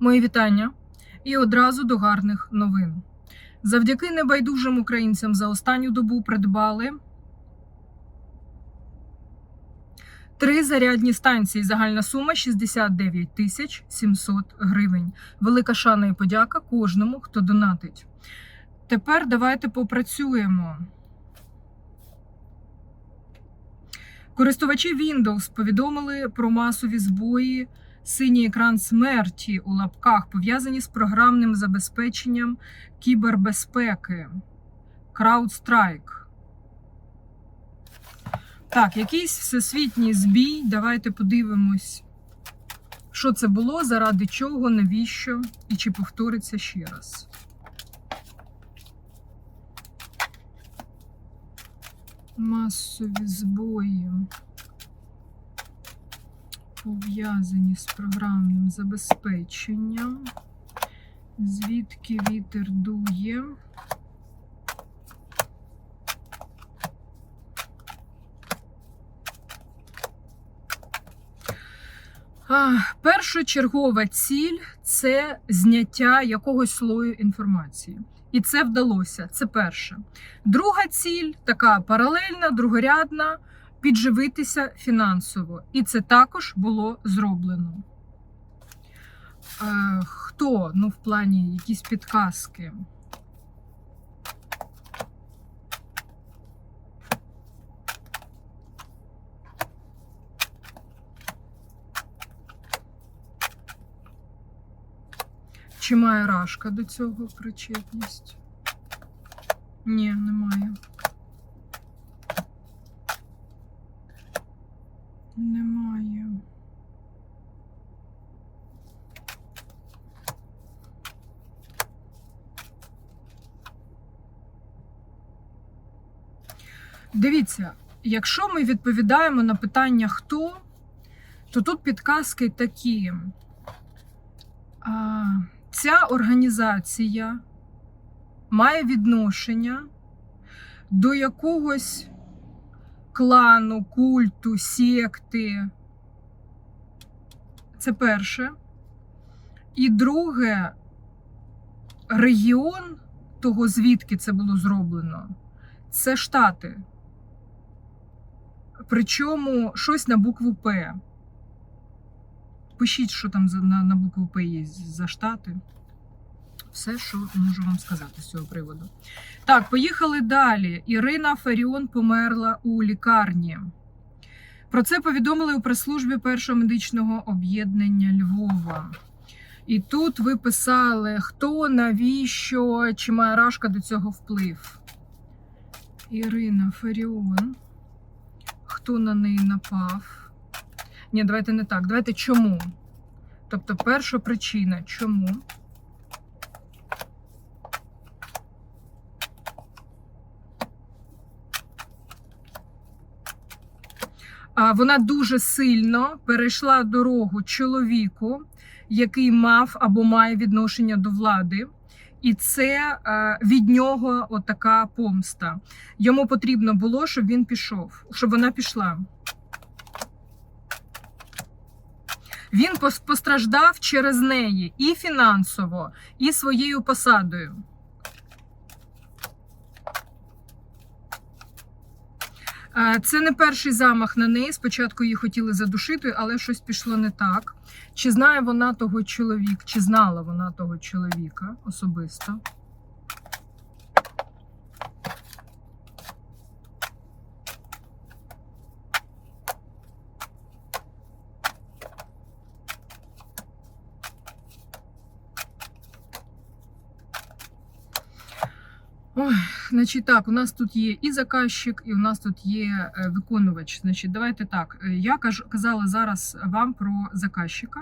Мої вітання і одразу до гарних новин. Завдяки небайдужим українцям за останню добу придбали три зарядні станції. Загальна сума 69 тисяч 700 гривень. Велика шана і подяка кожному, хто донатить. Тепер давайте попрацюємо. Користувачі Windows повідомили про масові збої. Синій екран смерті у лапках пов'язані з програмним забезпеченням кібербезпеки. CrowdStrike. Так, якийсь всесвітній збій. Давайте подивимось, що це було, заради чого, навіщо і чи повториться ще раз. Масові збої пов'язані з програмним забезпеченням. Звідки вітер дує? Першочергова ціль це зняття якогось слою інформації. І це вдалося. Це перше. Друга ціль така паралельна, другорядна підживитися фінансово. І це також було зроблено. Е, хто? Ну, в плані якісь підказки. Чи має Рашка до цього причетність? Ні, немає. Дивіться, якщо ми відповідаємо на питання хто, то тут підказки такі. А, Ця організація має відношення до якогось клану, культу, секти. Це перше. І друге, регіон того, звідки це було зроблено, це Штати. Причому щось на букву П. Пишіть, що там на, на букву П є за Штати. Все, що можу вам сказати з цього приводу. Так, поїхали далі. Ірина Фаріон померла у лікарні. Про це повідомили у прес-службі першого медичного об'єднання Львова. І тут ви писали, хто, навіщо, чи має Рашка до цього вплив. Ірина Фаріон. Хто на неї напав? Ні, давайте не так. Давайте чому? Тобто, перша причина чому? А, Вона дуже сильно перейшла дорогу чоловіку, який мав або має відношення до влади. І це е, від нього отака помста. Йому потрібно було, щоб він пішов, щоб вона пішла. Він постраждав через неї і фінансово, і своєю посадою. Це не перший замах на неї. Спочатку її хотіли задушити, але щось пішло не так. Чи знає вона того чоловіка, чи знала вона того чоловіка особисто? Ой, значить так, у нас тут є і заказчик, і у нас тут є е, виконувач. Значить, давайте так. е, Я казала зараз вам про заказчика.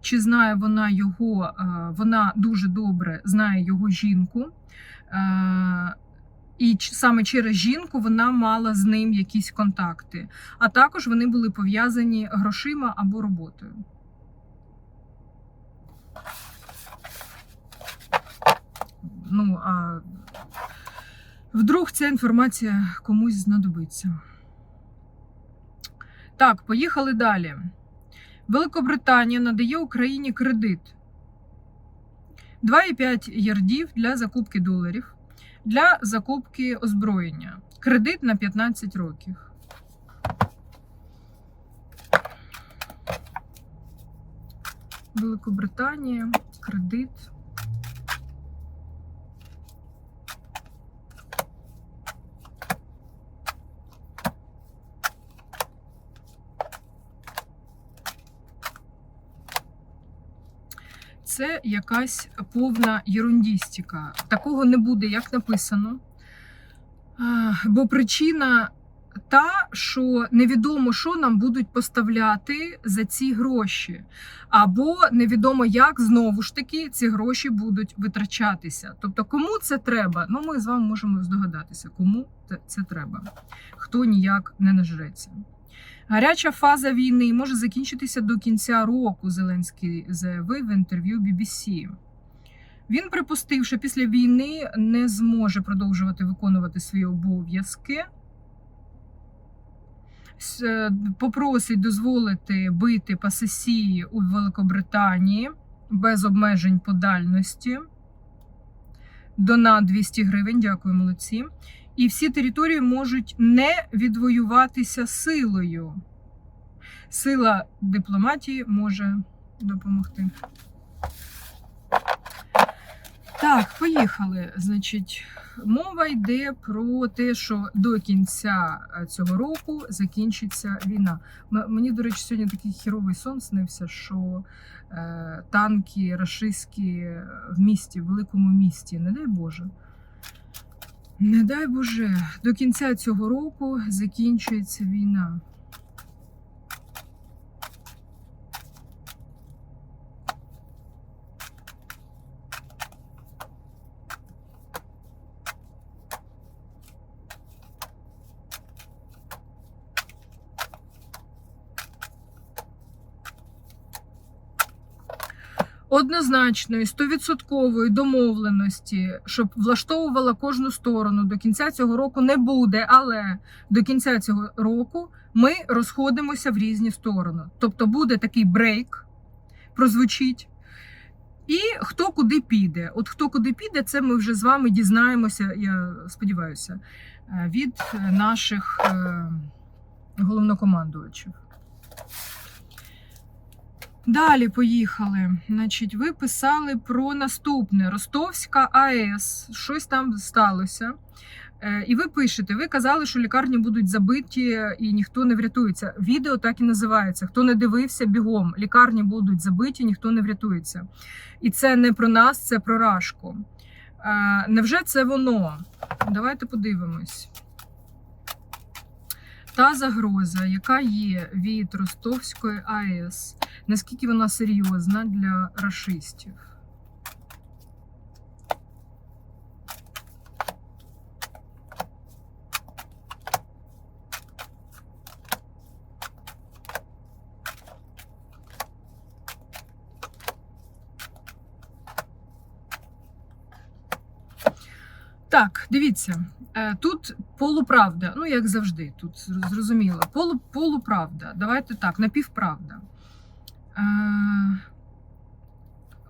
Чи знає вона його, е, вона дуже добре знає його жінку. І саме через жінку вона мала з ним якісь контакти. А також вони були пов'язані грошима або роботою. Ну, а Вдруг ця інформація комусь знадобиться. Так, поїхали далі. Великобританія надає Україні кредит 2,5 ярдів для закупки доларів, для закупки озброєння. Кредит на 15 років. Великобританія, кредит. Це якась повна єрундістика. Такого не буде, як написано. Бо причина та, що невідомо, що нам будуть поставляти за ці гроші, або невідомо, як знову ж таки ці гроші будуть витрачатися. Тобто, кому це треба? Ну, ми з вами можемо здогадатися, кому це- треба, хто ніяк не нажреться. Гаряча фаза війни може закінчитися до кінця року. Зеленський заявив в інтерв'ю BBC. Він припустив, що після війни не зможе продовжувати виконувати свої обов'язки. Е, Попросить дозволити бити по сесії у Великобританії без обмежень по дальності. Донат 200 гривень, дякую, молодці. І всі території можуть не відвоюватися силою. Сила дипломатії може допомогти. Так, поїхали. Значить, мова йде про те, що до кінця е, цього року закінчиться війна. Мені, до речі, сьогодні такий хіровий сон снився, що е, танки рашистські в місті, в великому місті, не дай Боже. Не дай Боже, до кінця цього року закінчується війна. Однозначної стовідсоткової домовленості, щоб влаштовувала кожну сторону до кінця цього року, не буде. Але до кінця цього року ми розходимося в різні сторони. Тобто буде такий брейк, прозвучить. І хто куди піде. От хто куди піде, це ми вже з вами дізнаємося, я сподіваюся, е, від наших е, головнокомандувачів. Далі поїхали. Значить, ви писали про наступне: Ростовська АЕС. Щось там сталося. Е, І ви пишете, ви казали, що лікарні будуть забиті і ніхто не врятується. Відео так і називається. Хто не дивився, бігом. Лікарні будуть забиті, ніхто не врятується. І це не про нас, це про Рашку. Е, Невже це воно? Давайте подивимось. Та загроза, яка є від Ростовської АЕС, наскільки вона серйозна для рашистів? Так, дивіться, е, тут полуправда, ну як завжди, тут зрозуміло. Полу, полуправда. Давайте так, напівправда. Е,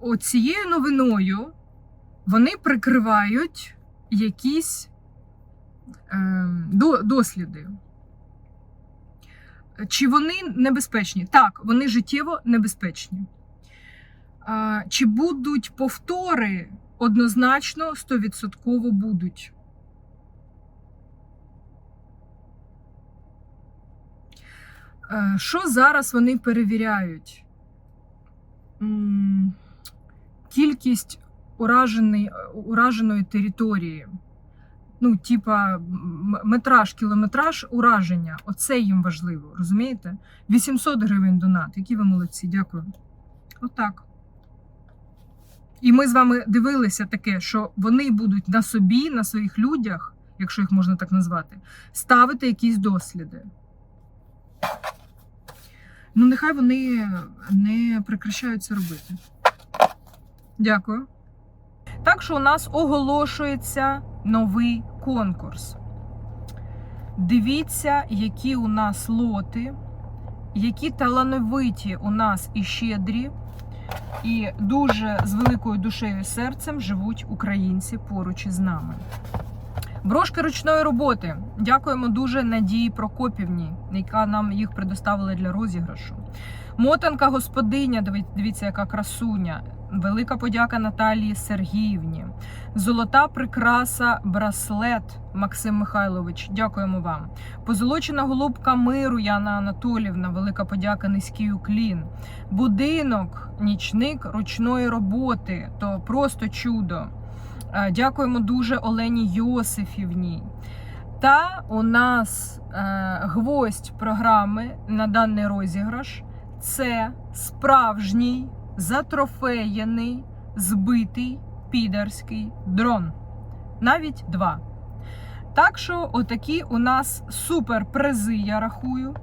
Оцією новиною вони прикривають якісь е, досліди. Чи вони небезпечні? Так, вони життєво небезпечні. Чи будуть повтори? Однозначно, 100% будуть. Е, Що зараз вони перевіряють? Кількість ураженої, ураженої території. Ну, типа метраж, кілометраж ураження. Оце їм важливо, розумієте? 800 гривень донат. Які ви молодці, дякую. Отак. І ми з вами дивилися таке, що вони будуть на собі, на своїх людях, якщо їх можна так назвати, ставити якісь досліди. Ну, нехай вони не прекращають це робити. Дякую. Так що у нас оголошується новий конкурс. Дивіться, які у нас лоти, які талановиті у нас і щедрі І дуже з великою душею і серцем живуть українці поруч із нами. Брошки ручної роботи. Дякуємо дуже Надії Прокопівні, яка нам їх предоставила для розіграшу. Мотанка господиня, диві- дивіться, яка красуня. Велика подяка Наталії Сергіївні. Золота прикраса браслет Максим Михайлович. Дякуємо вам. Позолочена голубка миру Яна Анатолівна. Велика подяка низький уклін. Будинок, нічник ручної роботи. То просто чудо. Е, Дякуємо дуже Олені Йосифівні. Та у нас е, гвоздь програми на даний розіграш це справжній затрофеєний збитий підерський дрон. Навіть два. Так що, отакі у нас суперпризи, я рахую.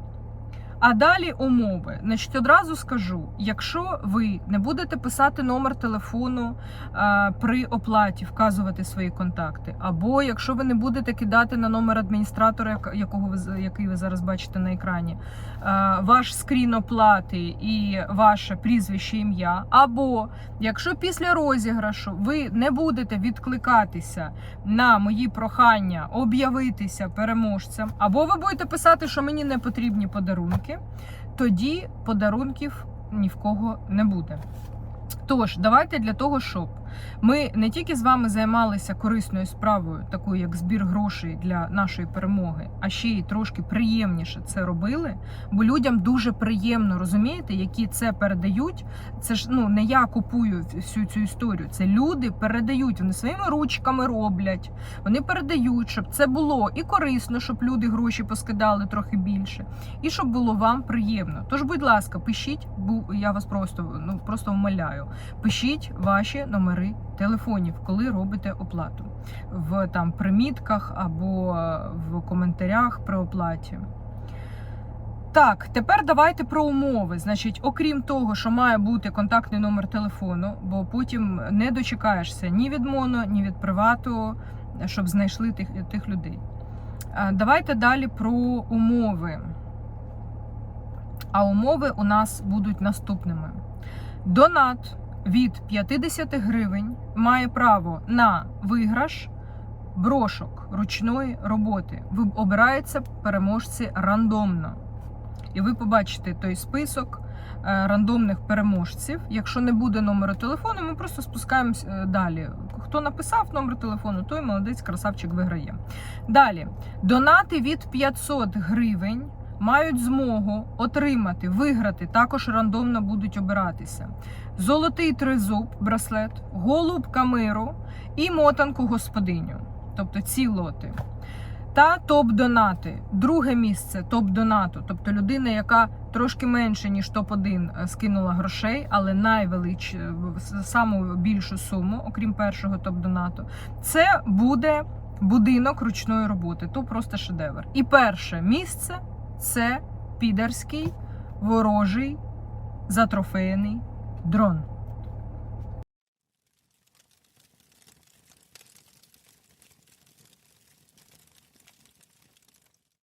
А далі умови. Значить, одразу скажу: якщо ви не будете писати номер телефону е, при оплаті, вказувати свої контакти, або якщо ви не будете кидати на номер адміністратора, якого ви який ви зараз бачите на екрані, е, ваш скрін оплати і ваше прізвище ім'я, або якщо після розіграшу ви не будете відкликатися на мої прохання об'явитися переможцем, або ви будете писати, що мені не потрібні подарунки, тоді подарунків ні в кого не буде. Тож, давайте для того, щоб ми не тільки з вами займалися корисною справою, такою як збір грошей для нашої перемоги, а ще й трошки приємніше це робили. Бо людям дуже приємно розумієте, які це передають. Це ж ну не я купую всю цю історію. Це люди передають, вони своїми ручками роблять. Вони передають, щоб це було і корисно, щоб люди гроші поскидали трохи більше, і щоб було вам приємно. Тож, будь ласка, пишіть, бу я вас просто ну просто вмоляю. Пишіть ваші номери телефонів, коли робите оплату в там примітках або е, в коментарях при оплаті. Так, тепер давайте про умови. Значить, окрім того, що має бути контактний номер телефону, бо потім не дочекаєшся ні від моно, ні від привату, щоб знайшли тих, тих людей. Е, Давайте далі про умови. А умови у нас будуть наступними: донат від 50 гривень має право на виграш брошок ручної роботи. Ви обираються переможці рандомно. І ви побачите той список е, рандомних переможців. Якщо не буде номеру телефону, ми просто спускаємось е, далі. Хто написав номер телефону, той молодець, красавчик виграє. Далі, донати від 500 гривень мають змогу отримати, виграти, також рандомно будуть обиратися. Золотий тризуб, браслет, голубка миру і мотанку господиню. Тобто ці лоти. Та топ-донати. Друге місце топ-донату. Тобто людина, яка трошки менше, ніж топ-1 скинула грошей, але найвелич, саму більшу суму, окрім першого топ-донату, це буде будинок ручної роботи. То просто шедевр. І перше місце це підерський ворожий затрофеєний дрон.